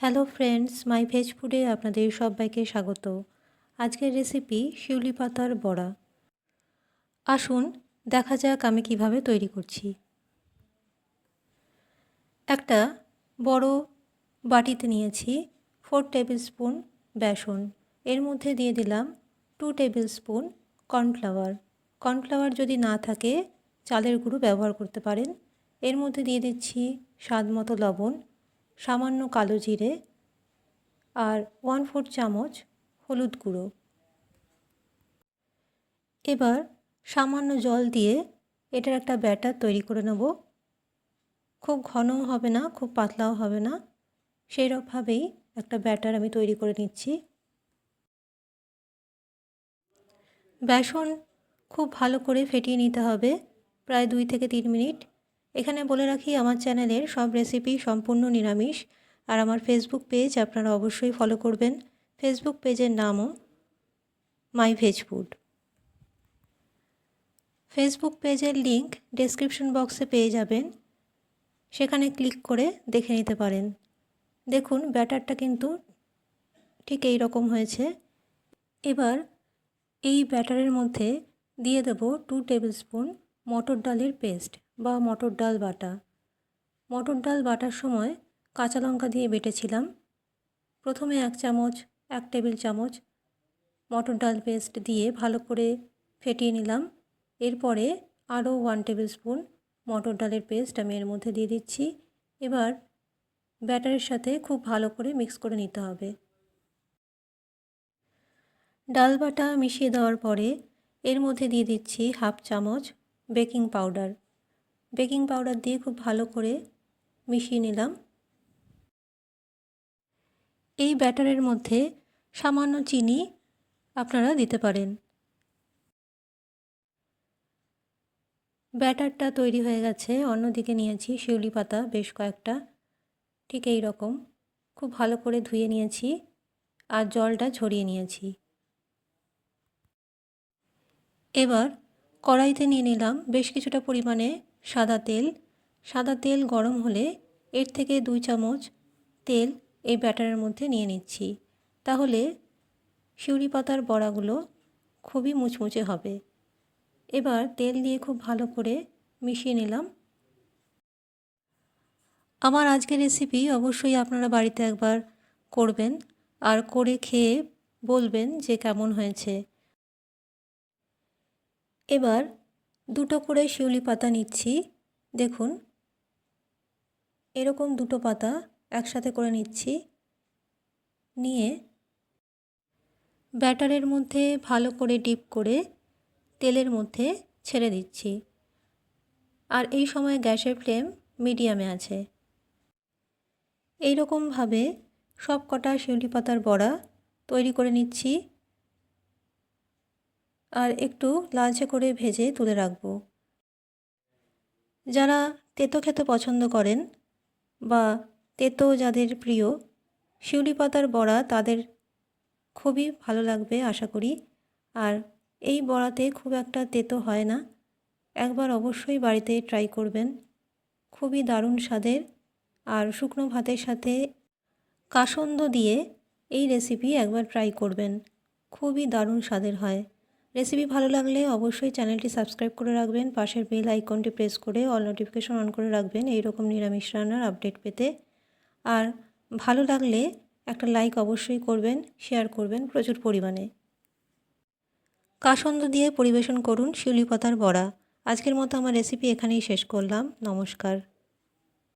Hello friends, মাই veg ফুডে আপনাদের সবাইকে স্বাগত। আজকের রেসিপি শিউলি পাতার বড়া। আসুন, দেখা যাক আমি কীভাবে তৈরি করছি। একটা বড় বাটিতে নিয়েছি ফোর টেবিল স্পুন বেসন। এর মধ্যে দিয়ে দিলাম two tablespoon cornflour cornflour যদি না থাকে, চালের গুঁড়ো ব্যবহার করতে পারেন। এর মধ্যে দিয়ে দিচ্ছি স্বাদ মতো লবণ। সামান্য কালো জিরে আর ওয়ান ফোর চামচ হলুদ গুঁড়ো। এবার সামান্য জল দিয়ে এটার একটা ব্যাটার তৈরি করে নেব। খুব ঘনও হবে না, খুব পাতলাও হবে না। সেইরকমভাবেই একটা ব্যাটার আমি তৈরি করে নিচ্ছি। বেসন খুব ভালো করে ফেটিয়ে নিতে হবে, প্রায় দুই থেকে তিন মিনিট। এখানে বলে রাখি, আমার চ্যানেলের সব রেসিপি সম্পূর্ণ নিরামিষ। আর আমার ফেসবুক পেজ আপনারা অবশ্যই ফলো করবেন। ফেসবুক পেজের নামও মাই ভেজ ফুড ফেসবুক পেজের লিংক ডেসক্রিপশন বক্সে পেয়ে যাবেন। সেখানে ক্লিক করে দেখে নিতে পারেন। দেখুন, ব্যাটারটা কিন্তু ঠিক এই রকম হয়েছে। এবার এই ব্যাটারের মধ্যে দিয়ে দেব টু টেবিল স্পুন মটর ডালের পেস্ট বা মটর ডাল বাটা। মটর ডাল বাটার সময় কাঁচা লঙ্কা দিয়ে বেটেছিলাম। প্রথমে এক চামচ, এক টেবিল চামচ মটর ডাল পেস্ট দিয়ে ভালো করে ফেটিয়ে নিলাম। এরপরে আরও ওয়ান টেবিল স্পুন মটর ডালের পেস্ট আমি এর মধ্যে দিয়ে দিচ্ছি। এবার ব্যাটারের সাথে খুব ভালো করে মিক্স করে নিতে হবে। ডাল বাটা মিশিয়ে দেওয়ার পরে এর মধ্যে দিয়ে দিচ্ছি হাফ চামচ বেকিং পাউডার। বেকিং পাউডার দিয়ে খুব ভালো করে মিশিয়ে নিলাম। এই ব্যাটারের মধ্যে সামান্য চিনি আপনারা দিতে পারেন। ব্যাটারটা তৈরি হয়ে গেছে, অন্যদিকে নিয়েছি শিউলি পাতা, বেশ কয়েকটা। ঠিক এই রকম। খুব ভালো করে ধুয়ে নিয়েছি আর জলটা ঝরিয়ে নিয়েছি। এবার কড়াইতে নিয়ে নিলাম বেশ কিছুটা পরিমাণে সাদা তেল। সাদা তেল গরম হলে এর থেকে দুই চামচ তেল এই ব্যাটারের মধ্যে নিয়ে নিচ্ছি। তাহলে শিউরি পাতার বড়াগুলো খুবই মুচমুচে হবে। এবার তেল দিয়ে খুব ভালো করে মিশিয়ে নিলাম। আমার আজকের রেসিপি অবশ্যই আপনারা বাড়িতে একবার করবেন আর করে খেয়ে বলবেন যে কেমন হয়েছে। এবার দুটো করে শিউলি পাতা নিচ্ছি। দেখুন। এরকম দুটো পাতা একসাথে করে নিচ্ছি। নিয়ে ব্যাটারের মধ্যে ভালো করে ডিপ করে তেলের মধ্যে ছেড়ে দিচ্ছি। আর এই সময় গ্যাসের ফ্লেম মিডিয়ামে আছে। এই রকমভাবে সব কটা শিউলি পাতার বড়া তৈরি করে নিচ্ছি। আর একটু লালচে করে ভেজে তুলে রাখব। যারা তেতো খেতে পছন্দ করেন বা তেতো যাদের প্রিয়, শিউলি পাতার বড়া তাদের খুবই ভালো লাগবে আশা করি। আর এই বড়াতে খুব একটা তেতো হয় না। একবার অবশ্যই বাড়িতে ট্রাই করবেন। খুবই দারুণ স্বাদের। আর শুকনো ভাতের সাথে কাসন্দ দিয়ে এই রেসিপি একবার ট্রাই করবেন। খুবই দারুণ স্বাদের হয়। রেসিপি ভালো লাগলে অবশ্যই চ্যানেলটি সাবস্ক্রাইব করে রাখবেন, পাশের বেল আইকনটি প্রেস করে অল নোটিফিকেশন অন করে রাখবেন এই রকম নিরামিষ রান্নার আপডেট পেতে। আর ভালো লাগলে একটা লাইক অবশ্যই করবেন শেয়ার করবেন প্রচুর পরিমাণে। কাসন্দ দিয়ে পরিবেশন করুন শিউলি পাতার বড়া। আজকের মতো আমার রেসিপি এখানেই শেষ করলাম। নমস্কার।